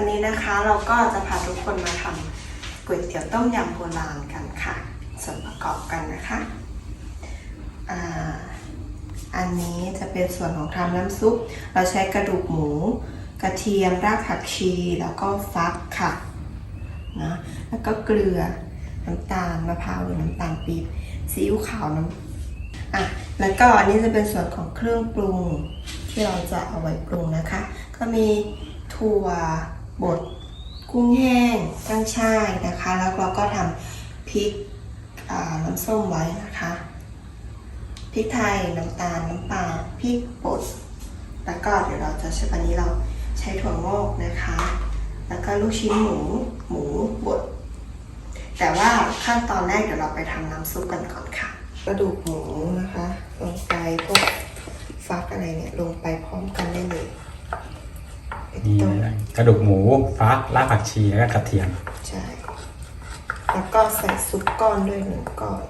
วันนี้นะคะเราก็จะพาทุกคนมาทำก๋วยเตี๋ยวต้มยำโบราณกันค่ะ ส่วนประกอบกันนะคะอ่าอันนี้จะเป็นส่วนของทำน้ำซุป เราใช้กระดูกหมู กระเทียมรากผักชีแล้วก็ฟักค่ะนะแล้วก็เกลือน้ำตาลมะพร้าวหรือน้ำตาลปี๊บซีอิ๊วขาวน้ำอะแล้วก็อันนี้จะเป็นส่วนของเครื่องปรุงที่เราจะเอาไว้ปรุงนะคะ ก็มีถั่ว บดกุ้งแห้งตั้งช่ายนะคะ แล้วเราก็ทำพริกน้ำส้มไว้นะคะพริกไทยน้ำตาลน้ำปลาพริกป่นแล้วก็เดี๋ยวเราจะใช้วันนี้เราใช้ถั่วงอกนะคะ แล้วก็ลูกชิ้นหมูหมูบดแต่ว่าขั้นตอนแรกเดี๋ยวเราไปทำน้ำซุปกันก่อนค่ะกระดูกหมูนะคะ ลงไปพวกฟักอะไรเนี่ยลงไปพร้อมกันได้เลย เป็นนี่ต้นเลยกระดูกหมูฟักรากผักชีแล้วก็กระเทียม ใช่ แล้วก็ใส่ซุปก้อนด้วยหนึ่งก้อน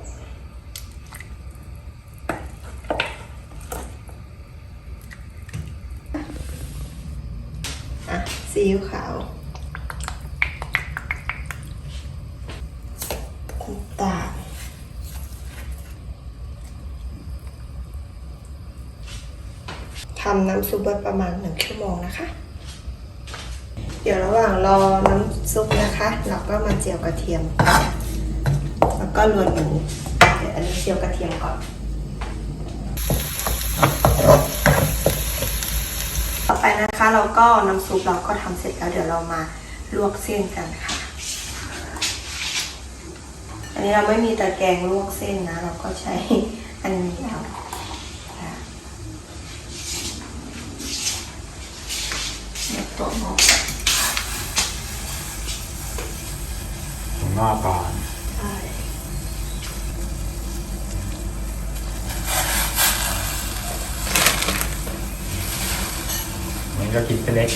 อะซีอิ๊วขาวน้ำตาลทำน้ำซุปไว้ประมาณหนึ่งชั่วโมงนะคะเดี๋ยวระหว่างรอน้ำซุปนะคะ เราก็มาเจียวกระเทียม แล้วก็รวนหมูเดี๋ยวอันนี้เจียวกระเทียมก่อน ต่อไปนะคะเราก็น้ำซุปเราก็ทำเสร็จแล้วเดี๋ยวเรามาลวกเส้นกันค่ะ อันนี้เราไม่มีตะแกรงลวกเส้นนะ เราก็ใช้อันนี้เอาค่ะเดี๋ยวตัวงอกผมง อกก่อนใช่มันก็กินเส้นเล็ก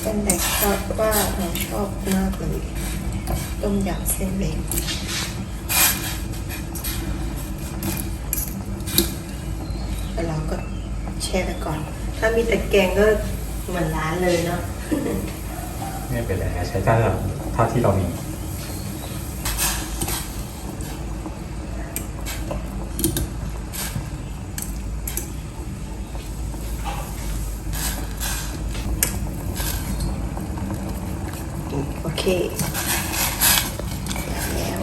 เป็นเด็กชอบว่าเราชอบมากเลยต้มยำเส้นเล็กแต่เราก็แช่ไปก่อน ถ้ามีตะแกรงก็เหมือนร้านเลยเนาะ ไม่เป็นไรใช้เท่าเท่าที่เรามี โอ เคแล้ว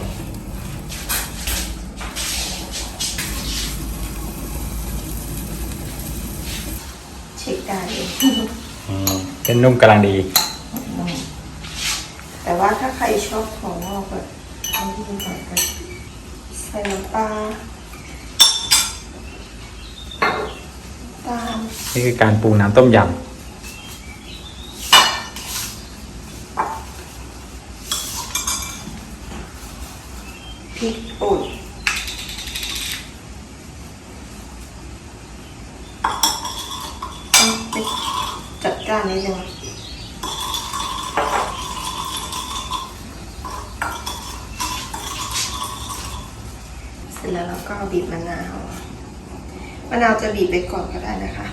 เช็คได้เลยอืมเส้นนุ่มกำลังดี แต่ว่าถ้าใครชอบถั่วงอกแบบเอาที่ก่อนก็ใส่น้ำปลาตามนี่คือการปรุงน้ำต้มยพ ริกป่นเอาไปจัดการนิดนึงเสร็จแล้วเราก็บีบมะนาว มะนาวจะบีบไปก่อนก็ได้นะคะ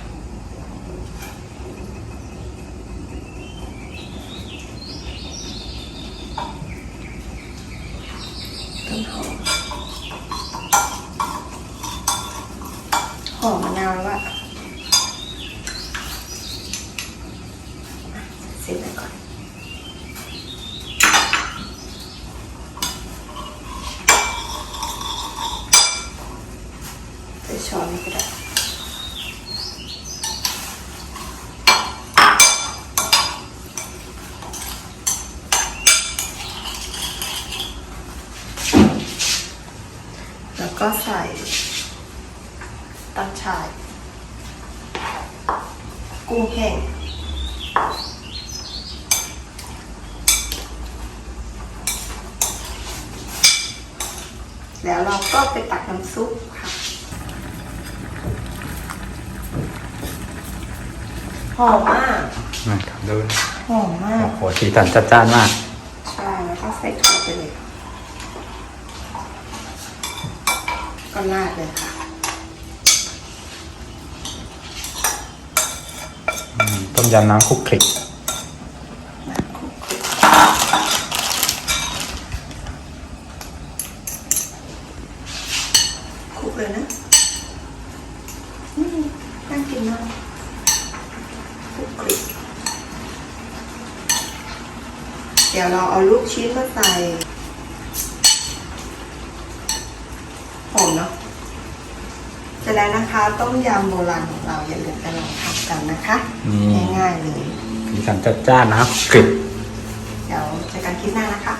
ต้นหอม หอมมะนาวแล้วอะเสร็จแล้วก่อนใส่ช้อนนี่ก็ได้แล้วก็ใส่ ตั้งชาย กุ้งแห้งแล้วเราก็ไปตักน้ำซุปค่ะ หอมมากำนะครับดูหอมมากโอ้โหสีสันจัดจ้านมาก ใช่แล้วก็ใส่ถั่วไปเลย ก็ราดเลยค่ะ อืม ต้มยำน้ำคลุกคลิกคลุกเลยนะอืมน่ากินมากคลุกคลิกเดี๋ยวเราเอาลูกชิ้นมาใส่หอมเนาะ ร็จแล้วนะคะ ต้มยำโบราณของเราอย่าลืมไปลองทำกันนะคะ นี่ ง่ายๆเลยสีสันจัดจ้านนะครับกริบ เดี๋ยวเจอกันคลิปหน้านะคะ